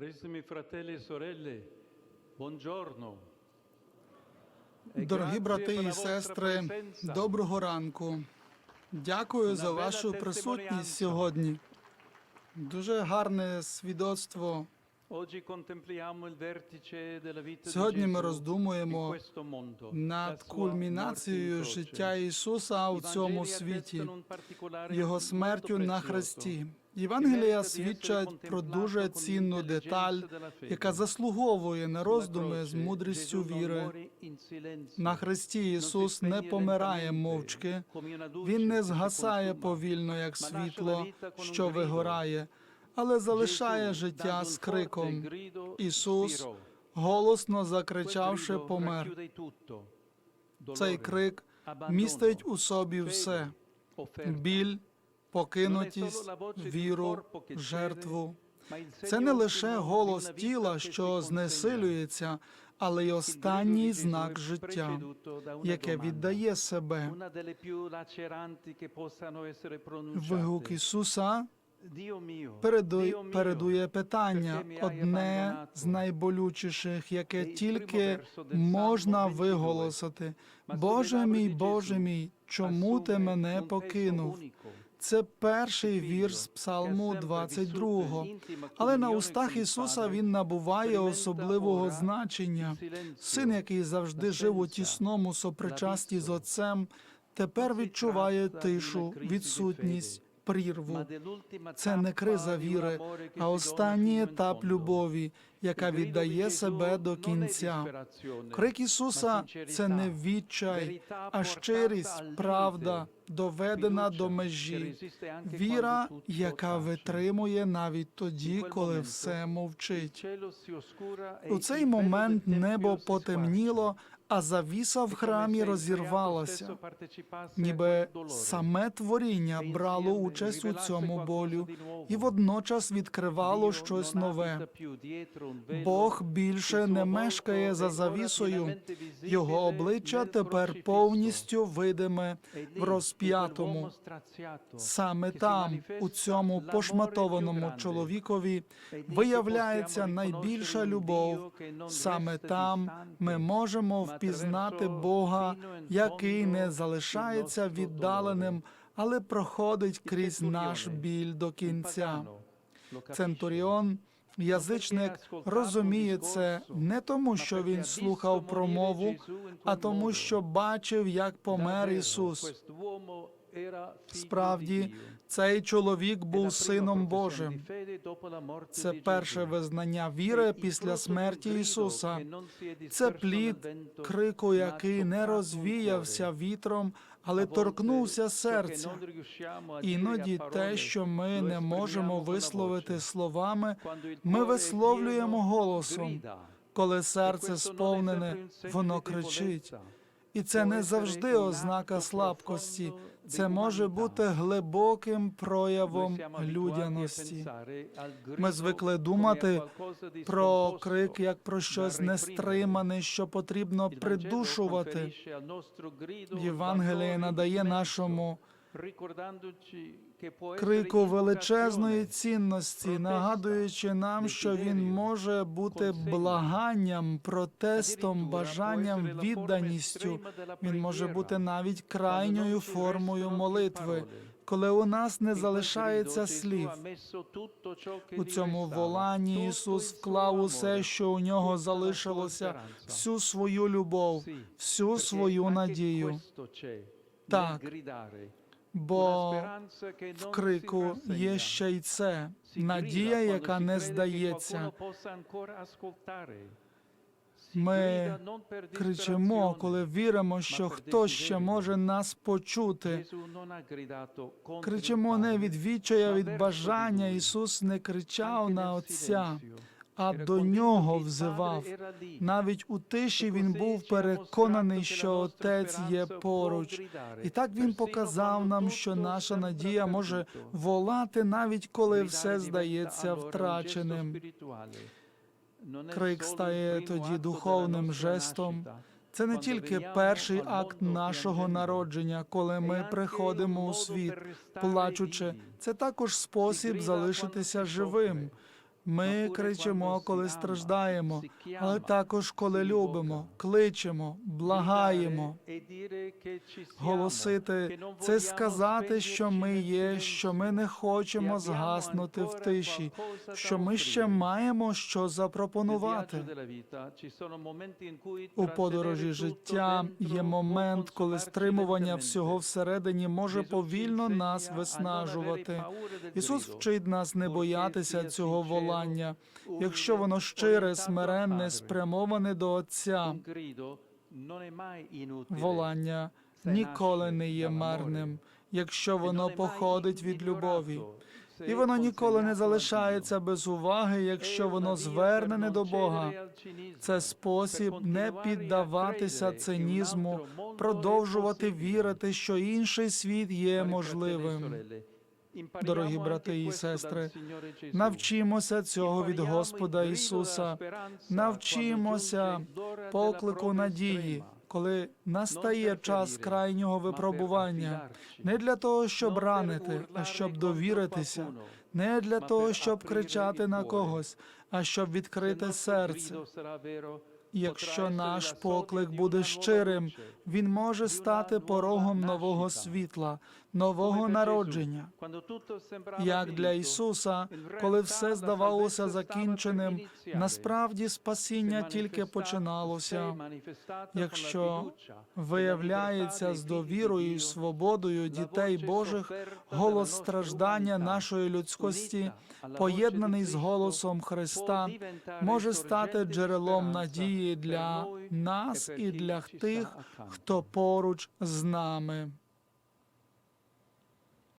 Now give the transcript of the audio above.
Carissimi fratelli e sorelle, buongiorno. E Дорогі брати і сестри, доброго ранку. Дякую за вашу присутність сьогодні. Дуже гарне свідоцтво. Сьогодні ми роздумуємо над кульмінацією життя Ісуса у цьому світі, Його смертю на хресті. Євангелія свідчать про дуже цінну деталь, яка заслуговує на роздуми з мудрістю віри. На хресті Ісус не помирає мовчки, Він не згасає повільно, як світло, що вигорає, але залишає життя з криком. Ісус, голосно закричавши, помер. Цей крик містить у собі все: біль, покинутість, віру, жертву. Це не лише голос тіла, що знесилюється, але й останній знак життя, яке віддає себе. Вигук Ісуса переду- передує питання, одне з найболючіших, яке тільки можна виголосити. Боже мій, Боже мій, чому ти мене покинув? Це перший вірш з Псалму 22. Але на устах Ісуса він набуває особливого значення. Син, який завжди жив у тісному сопричасті з Отцем, тепер відчуває тишу, відсутність, прірву. Це не криза віри, а останній етап любові, яка віддає себе до кінця. Крик Ісуса це не відчай, а щирість, правда, доведена до межі, віра, яка витримує навіть тоді, коли все мовчить. У цей момент небо потемніло, а завіса в храмі розірвалася. Ніби саме творіння брало участь у цьому болю і водночас відкривало щось нове. Бог більше не мешкає за завісою, його обличчя тепер повністю видиме в розп'ятому. Саме там, у цьому пошматованому чоловікові, виявляється найбільша любов. Саме там ми можемо впізнати Бога, який не залишається віддаленим, але проходить крізь наш біль до кінця. Центуріон, язичник, розуміє це не тому, що він слухав промову, а тому, що бачив, як помер Ісус. Справді, цей чоловік був сином Божим. Це перше визнання віри після смерті Ісуса. Це плід крику, який не розвіявся вітром, але торкнувся серця. Іноді те, що ми не можемо висловити словами, ми висловлюємо голосом. Коли серце сповнене, воно кричить. І це не завжди ознака слабкості. Це може бути глибоким проявом людяності. Ми звикли думати про крик як про щось нестримане, що потрібно придушувати. Євангеліє надає нашому крику величезної цінності, нагадуючи нам, що він може бути благанням, протестом, бажанням, відданістю. Він може бути навіть крайньою формою молитви, коли у нас не залишається слів. У цьому воланні Ісус вклав усе, що у нього залишилося, всю свою любов, всю свою надію. Так, бо в крику є ще й це надія, яка не здається. Ми кричимо, коли віримо, що хтось ще може нас почути. Кричимо не від відчая, від бажання. Ісус не кричав на Отця, а до нього взивав. Навіть у тиші він був переконаний, що Отець є поруч. І так він показав нам, що наша надія може волати навіть коли все здається втраченим. Крик стає тоді духовним жестом. Це не тільки перший акт нашого народження, коли ми приходимо у світ, плачучи. Це також спосіб залишитися живим. Ми кричимо, коли страждаємо, але також коли любимо, кличемо, благаємо. Голосити це сказати, що ми є, що ми не хочемо згаснути в тиші, що ми ще маємо що запропонувати. У подорожі життя є момент, коли стримування всього всередині може повільно нас виснажувати. Ісус вчить нас не боятися цього волання, якщо воно щире, смиренне, спрямоване до Отця. Волання ніколи не є марним, якщо воно походить від любові. І воно ніколи не залишається без уваги, якщо воно звернене до Бога. Це спосіб не піддаватися цинізму, продовжувати вірити, що інший світ є можливим. Дорогі брати і сестри, Навчимося цього від Господа Ісуса. Навчимося поклику надії, коли настає час крайнього випробування, не для того, щоб ранити, а щоб довіритися, не для того, щоб кричати на когось, а щоб відкрити серце. Якщо наш поклик буде щирим, він може стати порогом нового світла, нового народження. Як для Ісуса, коли все здавалося закінченим, насправді спасіння тільки починалося. Якщо виявляється з довірою і свободою дітей Божих голос страждання нашої людськості, поєднаний з голосом Христа, може стати джерелом надії для нас і для тих, хто поруч з нами.